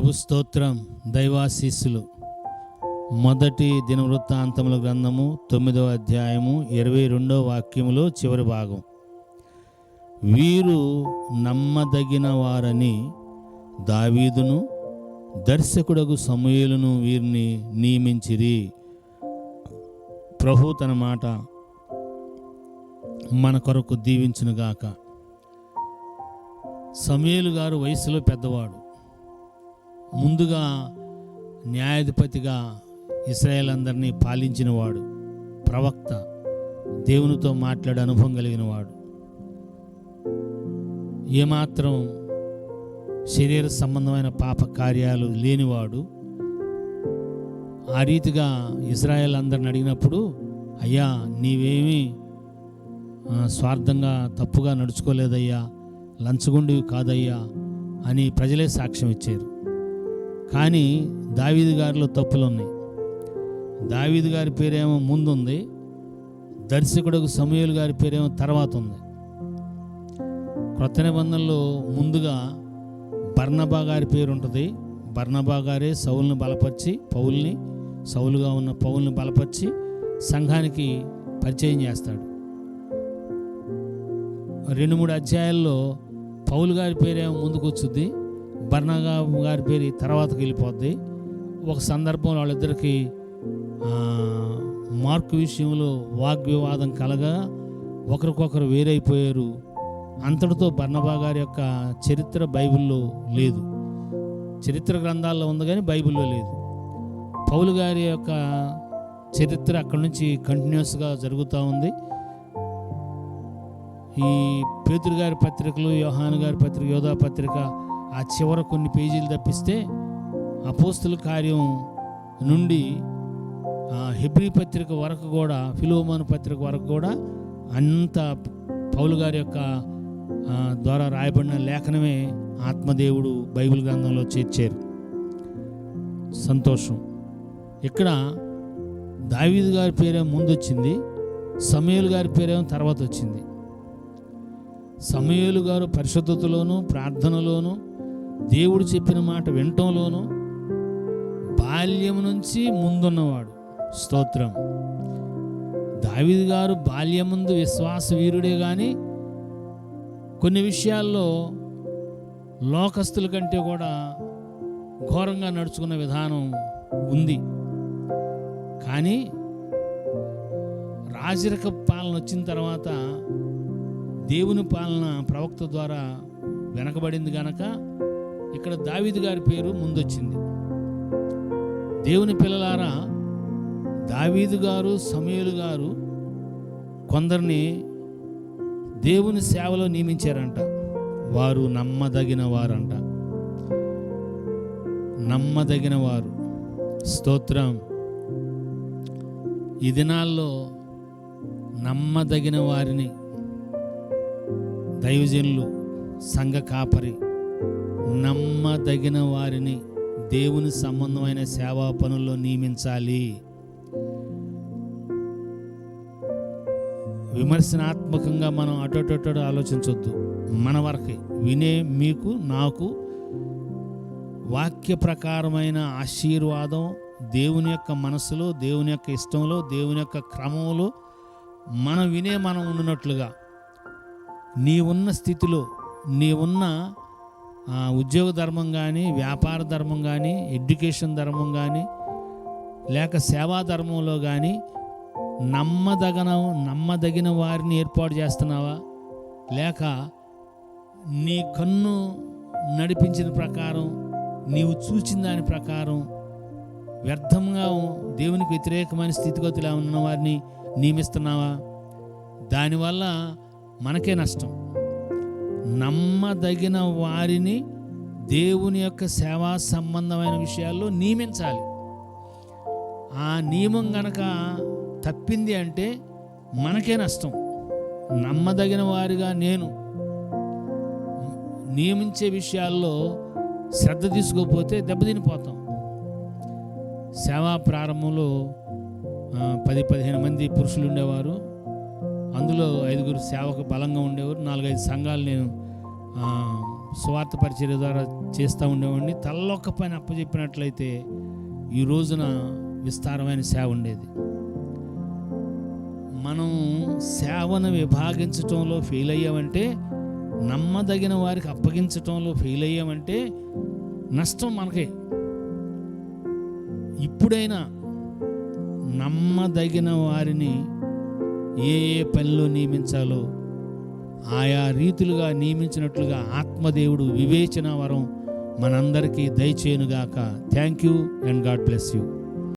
ప్రభు స్తోత్రం దైవాశీస్సులు. మొదటి దినవృత్తాంతముల గ్రంథము తొమ్మిదవ అధ్యాయము ఇరవై రెండవ వాక్యములో చివరి భాగం. వీరు నమ్మదగిన వారని దావీదును దర్శకుడకు సమూహలను వీరిని నియమించిరి. ప్రభు తన మాట మన కొరకు దీవించునుగాక. సమయేలు గారు వయసులో పెద్దవాడు. ముందుగా న్యాయాధిపతిగా ఇస్రాయేల్ అందరినీ పాలించినవాడు ప్రవక్త దేవునితో మాట్లాడే అనుభవం కలిగిన వాడు ఏమాత్రం శరీర సంబంధమైన పాప కార్యాలు లేనివాడు ఆ రీతిగా ఇజ్రాయెల్ అందరిని అడిగినప్పుడు అయ్యా నీవేమీ స్వార్థంగా తప్పుగా నడుచుకోలేదయ్యా లంచగొండివి కాదయ్యా అని ప్రజలే సాక్ష్యం ఇచ్చారు. కానీ దావీదు గారిలో తప్పులు ఉన్నాయి దావీదు గారి పేరేమో ముందుంది. దర్శకుడు సమయలు గారి పేరేమో తర్వాత ఉంది క్రొత్త నిబంధనలో ముందుగా బర్ణబా గారి పేరు ఉంటుంది బర్ణబా గారే సౌల్ని బలపరిచి పౌల్ని సౌలుగా ఉన్న పౌల్ని బలపరిచి సంఘానికి పరిచయం చేస్తాడు. రెండు మూడు అధ్యాయాల్లో పౌలు గారి పేరేమో ముందుకు వచ్చుద్ది బర్నగా గారి పేరు తర్వాతకి వెళ్ళిపోద్ది. ఒక సందర్భంలో వాళ్ళిద్దరికి మార్కు విషయంలో వాగ్వివాదం కలగా ఒకరికొకరు వేరైపోయారు. అంతటితో బర్ణబా గారి యొక్క చరిత్ర బైబిల్లో లేదు. చరిత్ర గ్రంథాల్లో ఉంది కానీ బైబిల్లో లేదు. పౌలు గారి యొక్క చరిత్ర అక్కడి నుంచి కంటిన్యూస్గా జరుగుతూ ఉంది. ఈ పేతురు గారి పత్రికలు యోహాను గారి పత్రిక యోధా పత్రిక ఆ చివర కొన్ని పేజీలు తప్పిస్తే అపోస్తుల కార్యం నుండి హెబ్రి హెబ్రీ పత్రిక వరకు కూడా ఫిలోమోన్ పత్రిక వరకు కూడా అంత పౌలు గారి యొక్క ద్వారా రాయబడిన లేఖనమే ఆత్మదేవుడు బైబిల్ గ్రంథంలో చేర్చారు. సంతోషం. ఇక్కడ దావీదు గారి పేరేమో ముందు వచ్చింది సమయలు గారి పేరేమో తర్వాత వచ్చింది సమయలు గారు పరిశుద్ధతలోను ప్రార్థనలోను దేవుడు చెప్పిన మాట వినటంలోనూ బాల్యం నుంచి ముందున్నవాడు. స్తోత్రం. దావిద్ గారు బాల్యం ముందు విశ్వాస వీరుడే కానీ కొన్ని విషయాల్లో లోకస్తుల కంటే కూడా ఘోరంగా నడుచుకున్న విధానం ఉంది. కానీ రాజరిక పాలన వచ్చిన తర్వాత దేవుని పాలన ప్రవక్త ద్వారా వెనకబడింది కనుక ఇక్కడ దావీదు గారి పేరు ముందొచ్చింది. దేవుని పిల్లలారా దావీదు గారు సమయలు గారు కొందరిని దేవుని సేవలో నియమించారంట. వారు నమ్మదగిన వారంట నమ్మదగిన వారు స్తోత్రం. ఈ దినాల్లో నమ్మదగిన వారిని దైవజనులు సంఘ కాపరి నమ్మదగిన వారిని దేవుని సంబంధమైన సేవా పనుల్లో నియమించాలి. విమర్శనాత్మకంగా మనం అటోటోటో ఆలోచించవద్దు మన వరకే వినే మీకు నాకు వాక్య ప్రకారమైన ఆశీర్వాదం దేవుని యొక్క మనసులో దేవుని యొక్క ఇష్టంలో దేవుని యొక్క క్రమంలో మనం వినే మనం ఉన్నట్లుగా నీ ఉన్న స్థితిలో నీ ఉన్న ఉద్యోగ ధర్మం కానీ వ్యాపార ధర్మం కానీ ఎడ్యుకేషన్ ధర్మం కానీ లేక సేవా ధర్మంలో కానీ నమ్మదగన నమ్మదగిన వారిని ఏర్పాటు చేస్తున్నావా? లేక నీ కన్ను నడిపించిన ప్రకారం నీవు చూచిన దాని ప్రకారం వ్యర్థంగా దేవునికి వ్యతిరేకమైన స్థితిగతులు ఉన్న వారిని నియమిస్తున్నావా? దానివల్ల మనకే నష్టం. నమ్మదగిన వారిని దేవుని యొక్క సేవా సంబంధమైన విషయాల్లో నియమించాలి. ఆ నియమం గనక తప్పింది అంటే మనకే నష్టం. నమ్మదగిన వారిగా నేను నియమించే విషయాల్లో శ్రద్ధ తీసుకోకపోతే దెబ్బతినిపోతాం. సేవా ప్రారంభంలో పది పదిహేను మంది పురుషులు ఉండేవారు. అందులో ఐదుగురు సేవకు బలంగా ఉండేవారు. నాలుగైదు సంఘాలు నేను స్వార్థ పరిచర్య ద్వారా చేస్తూ ఉండేవాడిని. తల్లొక్క పైన అప్పచెప్పినట్లయితే ఈ రోజున విస్తారమైన సేవ ఉండేది. మనం సేవను విభాగించటంలో ఫెయిల్ అయ్యామంటే నమ్మదగిన వారికి అప్పగించటంలో ఫెయిల్ అయ్యామంటే నష్టం మనకే. ఇప్పుడైనా నమ్మదగిన వారిని ఏ ఏ పనిలో నియమించాలో ఆయా రీతులుగా నియమించినట్లుగా ఆత్మదేవుడు వివేచన వరం మనందరికీ దయచేయునుగాక. Thank you and God bless you